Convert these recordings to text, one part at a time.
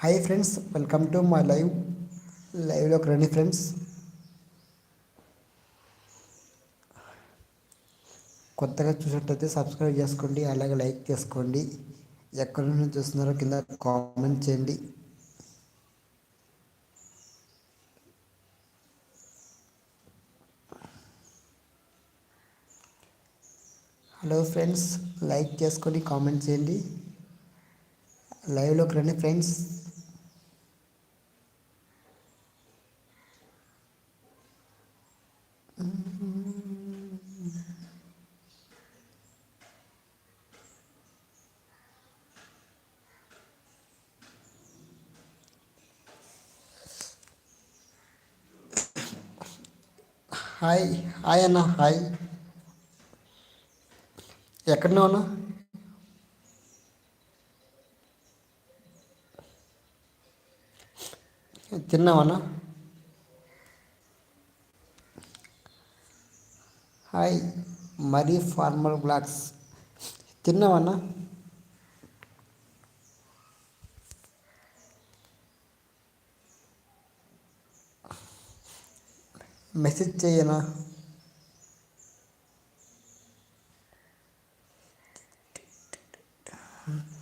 Hi friends welcome to my live లైవ్లోకి రండి friends కొత్తగా చూసినట్టయితే సబ్స్క్రైబ్ చేసుకోండి అలాగే లైక్ చేసుకోండి. ఎక్కడి నుంచి చూస్తున్నారో కింద కామెంట్ చేయండి. హలో ఫ్రెండ్స్ లైక్ చేసుకొని కామెంట్ చేయండి. లైవ్లోకి రండి ఫ్రెండ్స్ హాయ్ హాయ్ అన్న హాయ్. ఎక్కడున్నావు అన్న? తిన్నావన్నా హాయ్ మరీ ఫార్మల్ బ్లాక్స్. తిన్నావన్నా మెసేజ్ చేయనా లైక్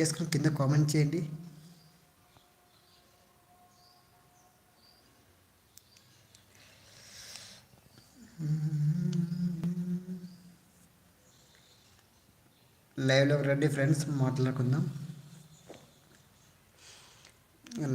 చేసుకుని కింద కామెంట్ చేయండి. లైవ్లో రండి ఫ్రెండ్స్ మాట్లాడుకుందాం.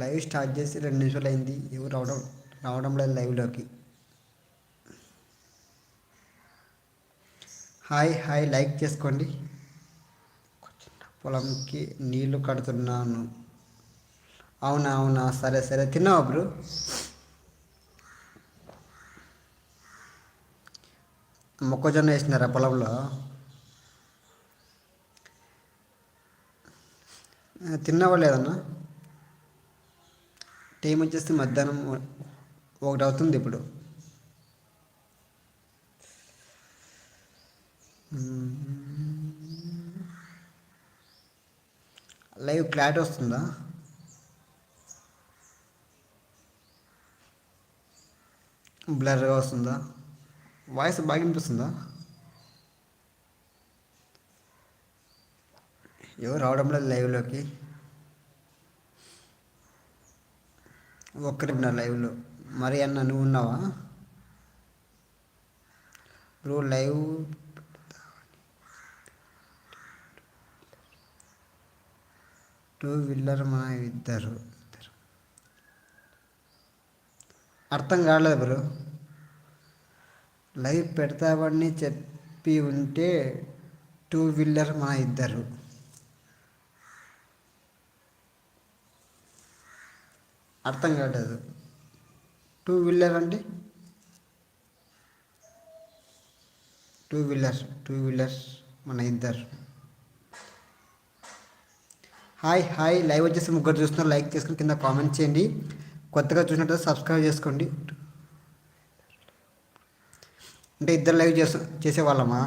లైవ్ స్టార్ట్ చేసి రెండు నిమిషాలు అయింది. ఎవరు రావడం రావడం లేదు లైవ్లోకి హాయ్ హాయ్ లైక్ చేసుకోండి. పొలంకి నీళ్ళు కడుతున్నాను. అవునా అవునా? సరే సరే. తిన్నావా బ్రో? మొక్కజొన్న వేసినారా పొలంలో? తిన్నావా లేదన్నా? టైం వచ్చేసి మధ్యాహ్నం ఒకటి అవుతుంది ఇప్పుడు లైవ్ క్లారిటీ వస్తుందా? బ్లర్గా వస్తుందా? వాయిస్ బాగా వినిపిస్తుందా? ఎవరు రావడం లేదు లైవ్లోకి? ఒక్కరి ఉన్నారు లైవ్లో. మరి అన్న నువ్వు ఉన్నావా? బ్రో లైవ్ టూ వీలర్ మా ఇద్దరు. అర్థం కాలేదు బ్రో. లైవ్ పెడతామని చెప్పి ఉంటే టూ వీలర్ మా ఇద్దరు. అర్థం కాలేదు. టూ వీలర్ అంటే? టూ వీలర్ టూ వీలర్స్ మన ఇద్దరు. Hi hi. లైవ్ వచ్చేసి ముగ్గురు చూస్తున్నారు. లైక్ చేసుకుని కింద కామెంట్ చేయండి. కొత్తగా చూసినట్టు సబ్స్క్రైబ్ చేసుకోండి. అంటే ఇద్దరు లైవ్ చేసే చేసేవాళ్ళమా?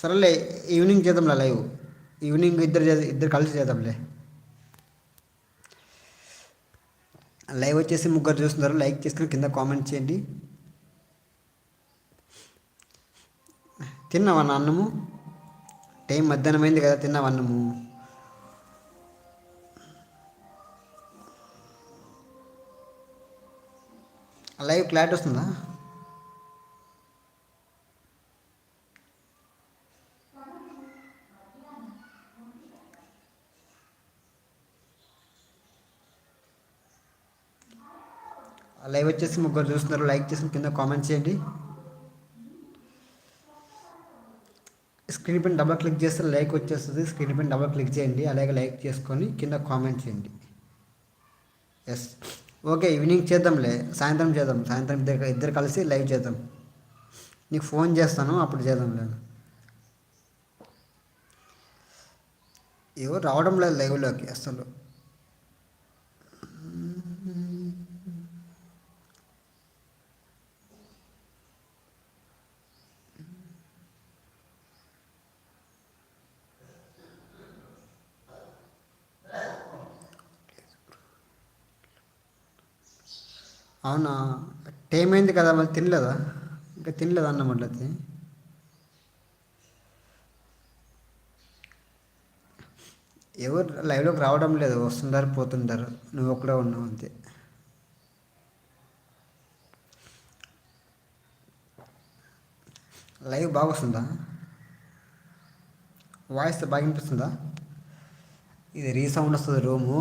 సరేలే ఈవినింగ్ చేద్దాంలే లైవ్. ఈవినింగ్ ఇద్దరు ఇద్దరు కలిసి చేద్దాంలే. లైవ్ వచ్చేసి ముగ్గురు చూస్తున్నారు. లైక్ చేసుకుని కింద కామెంట్ చేయండి. తిన్నావా అన్నము? టైం మధ్యాహ్నం అయింది కదా తిన్నావు అన్నము? లైవ్ క్లారిటీ వస్తుందా? లైవ్ వచ్చేసి ముగ్గురు చూస్తున్నారు. లైక్ చేసి కింద కామెంట్ చేయండి. స్క్రీన్ పైన డబల్ క్లిక్ చేస్తే లైక్ వచ్చేస్తుంది. స్క్రీన్ పైన డబల్ క్లిక్ చేయండి. అలాగే లైక్ చేసుకొని కింద కామెంట్ చేయండి. ఎస్ ఓకే ఈవినింగ్ చేద్దాంలే. సాయంత్రం చేద్దాం. సాయంత్రం ఇద్దరు ఇద్దరు కలిసి లైవ్ చేద్దాం. నీకు ఫోన్ చేస్తాను అప్పుడు చేద్దాం లేదు. ఎవరు రావడం లేదు లైవ్లోకి అసలు. అవునా? టైం అయింది కదా మళ్ళీ తినలేదా? ఇంకా తినలేదా అన్న మళ్ళీ ఎవరు లైవ్లోకి రావడం లేదు వస్తుంటారు పోతుంటారు నువ్వు ఒక్కడే ఉన్నావు అంతే. లైవ్ బాగా వస్తుందా? వాయిస్ బాగా వినిపిస్తుందా? ఇది రీసౌండ్ వస్తుంది రూము.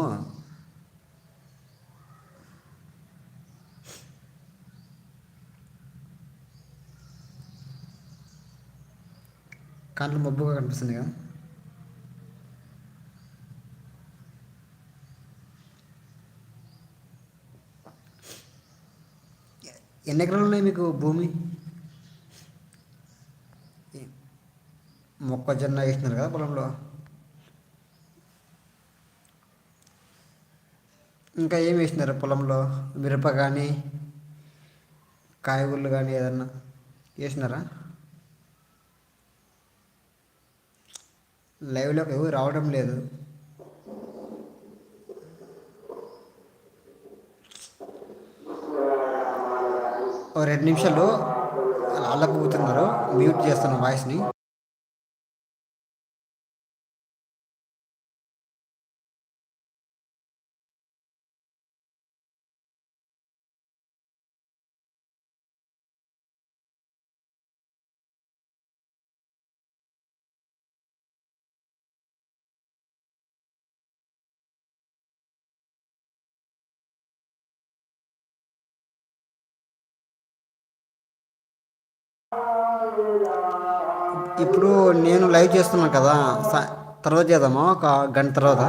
కంట్లో మబ్బుగా కనిపిస్తుంది కదా. ఎన్ని ఎకరాలు ఉన్నాయి మీకు భూమి? మొక్కజొన్న వేసినారు కదా పొలంలో. ఇంకా ఏం వేసినారు పొలంలో? మిరప కానీ కాయగూరలు కానీ ఏదన్నా వేసినారా లైవ్లోకి ఎవరు రావడం లేదు. ఓ రెండు నిమిషాలు అల్లకపోతున్నారు మ్యూట్ చేస్తున్న వాయిస్ని. ఇప్పుడు నేను లైవ్ చేస్తున్నాను కదా తర్వాత చేద్దామా? ఒక గంట తర్వాత.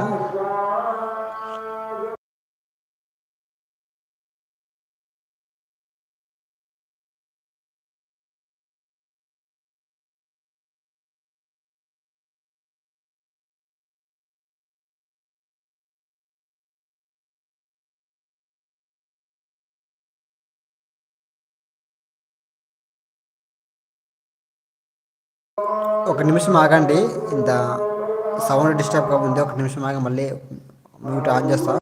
ఒక నిమిషం ఆగండి. ఇంత సౌండ్ డిస్టర్బ్ కాకుండా ఒక నిమిషం ఆగి మళ్ళీ మ్యూట్ ఆన్ చేస్తా.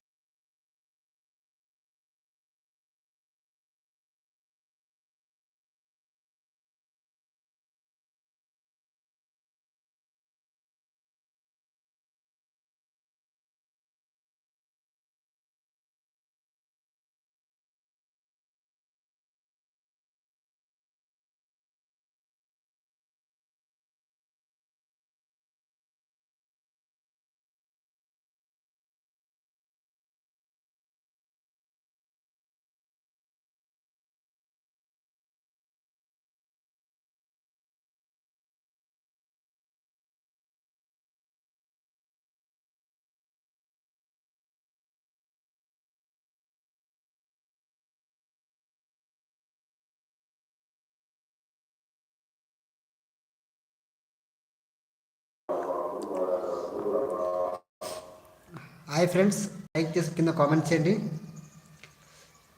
హాయ్ ఫ్రెండ్స్ లైక్ చేసి కింద కామెంట్ చేయండి.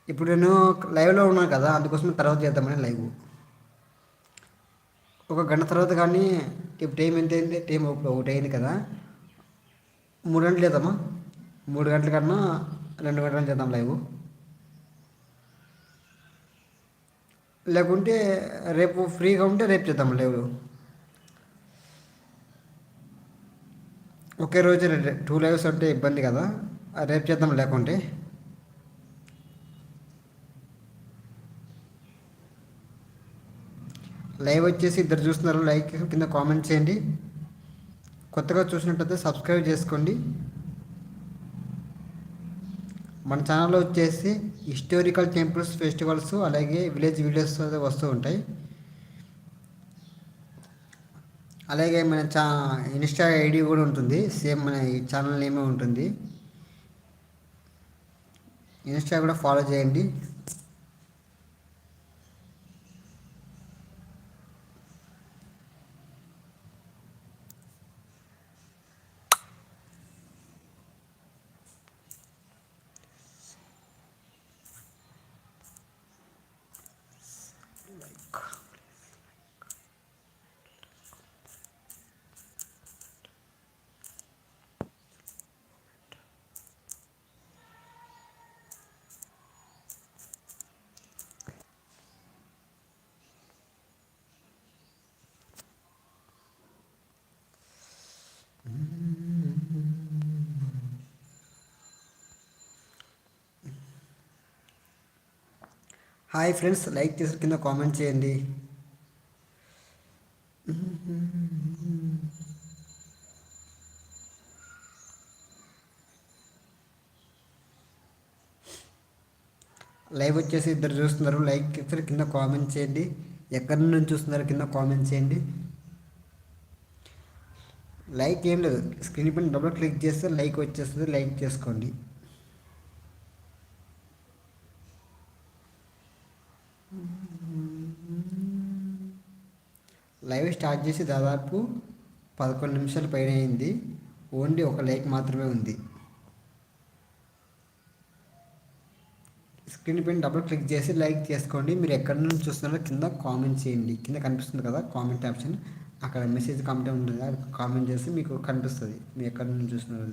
ఇప్పుడు నేను లైవ్లో ఉన్నాను కదా అందుకోసం తర్వాత చేద్దామని లైవ్ ఒక గంట తర్వాత కానీ ఇప్పుడు టైం ఎంత అయింది? టైం ఒకటి అయింది కదా. మూడు గంటలు చేద్దామా? మూడు గంటల కన్నా రెండు గంటలు చేద్దాం లైవ్ లేకుంటే రేపు ఫ్రీగా ఉంటే రేపు చేద్దాం లైవ్ ఒకే రోజు టూ లైవ్స్ అంటే ఇబ్బంది కదా. రేపు చేద్దాం లేకుంటే. లైవ్ వచ్చేసి ఇద్దరు చూస్తున్నారు. లైక్ కింద కామెంట్ చేయండి. కొత్తగా చూసినట్టయితే సబ్స్క్రైబ్ చేసుకోండి. మన ఛానల్లో వచ్చేసి హిస్టారికల్ టెంపుల్స్ ఫెస్టివల్స్ అలాగే విలేజ్ వీడియోస్ వస్తూ ఉంటాయి. అలాగే మన చా ఇన్స్టా ఐడి కూడా ఉంటుంది. సేమ్ మన ఈ ఛానల్ నేమే ఉంటుంది. ఇన్స్టా కూడా ఫాలో చేయండి. హాయ్ ఫ్రెండ్స్ లైక్ చేసి కింద కామెంట్ చేయండి. లైవ్ వచ్చేసి ఇద్దరు చూస్తున్నారు లైక్ చేస్తారు కింద కామెంట్ చేయండి. ఎక్కడి నుంచి చూస్తున్నారు కింద కామెంట్ చేయండి. లైక్ ఏం లేదు స్క్రీన్ పైన డబుల్ క్లిక్ చేస్తే లైక్ వచ్చేస్తుంది లైక్ చేసుకోండి. లైవ్ స్టార్ట్ చేసి దాదాపు పదకొండు నిమిషాల పైన అయింది. ఓన్లీ ఒక లైక్ మాత్రమే ఉంది. స్క్రీన్ పైన డబుల్ క్లిక్ చేసి లైక్ చేసుకోండి. మీరు ఎక్కడి నుంచి చూస్తున్నారో కింద కామెంట్ చేయండి. కింద కనిపిస్తుంది కదా కామెంట్ ఆప్షన్ అక్కడ మెసేజ్ కామెంట్ ఉంటుంది? కామెంట్ చేసి మీకు కనిపిస్తుంది. మీరు ఎక్కడి నుంచి చూస్తున్నారు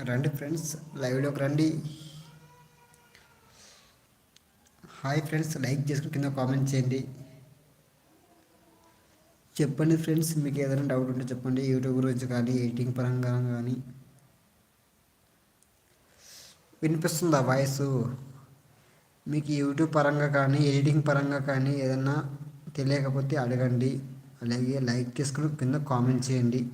రండి ఫ్రెండ్స్ లైవ్లోకి రండి. హాయ్ ఫ్రెండ్స్ లైక్ చేసుకుని కింద కామెంట్ చేయండి. చెప్పండి ఫ్రెండ్స్ మీకు ఏదైనా డౌట్ ఉంటే చెప్పండి. యూట్యూబ్ గురించి కానీ ఎడిటింగ్ పరంగా కానీ. వినిపిస్తుందా వాయిస్? మీకు యూట్యూబ్ పరంగా కానీ ఎడిటింగ్ పరంగా కానీ ఏదన్నా తెలియకపోతే అడగండి. అలాగే లైక్ చేసుకుని కింద కామెంట్ చేయండి.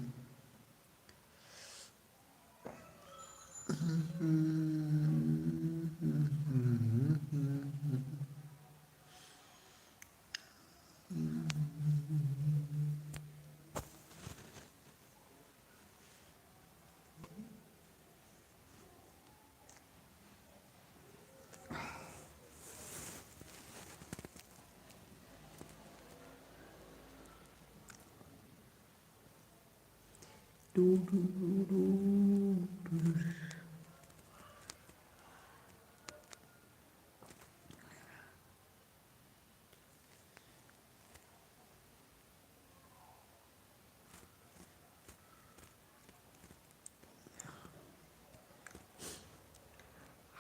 Do do do do do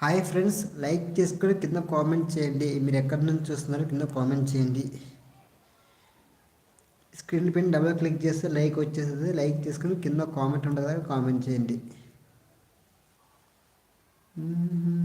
hi friends like చేసుకుని కింద కామెంట్ చేయండి. మీరు ఎక్కడి నుంచి చూస్తున్నారో కింద కామెంట్ చేయండి. స్క్రీన్ పైన డబుల్ క్లిక్ చేస్తే లైక్ వచ్చేస్తుంది. లైక్ చేసుకుని కింద కామెంట్ ఉంటుంది కామెంట్ చేయండి. Mm-hmm.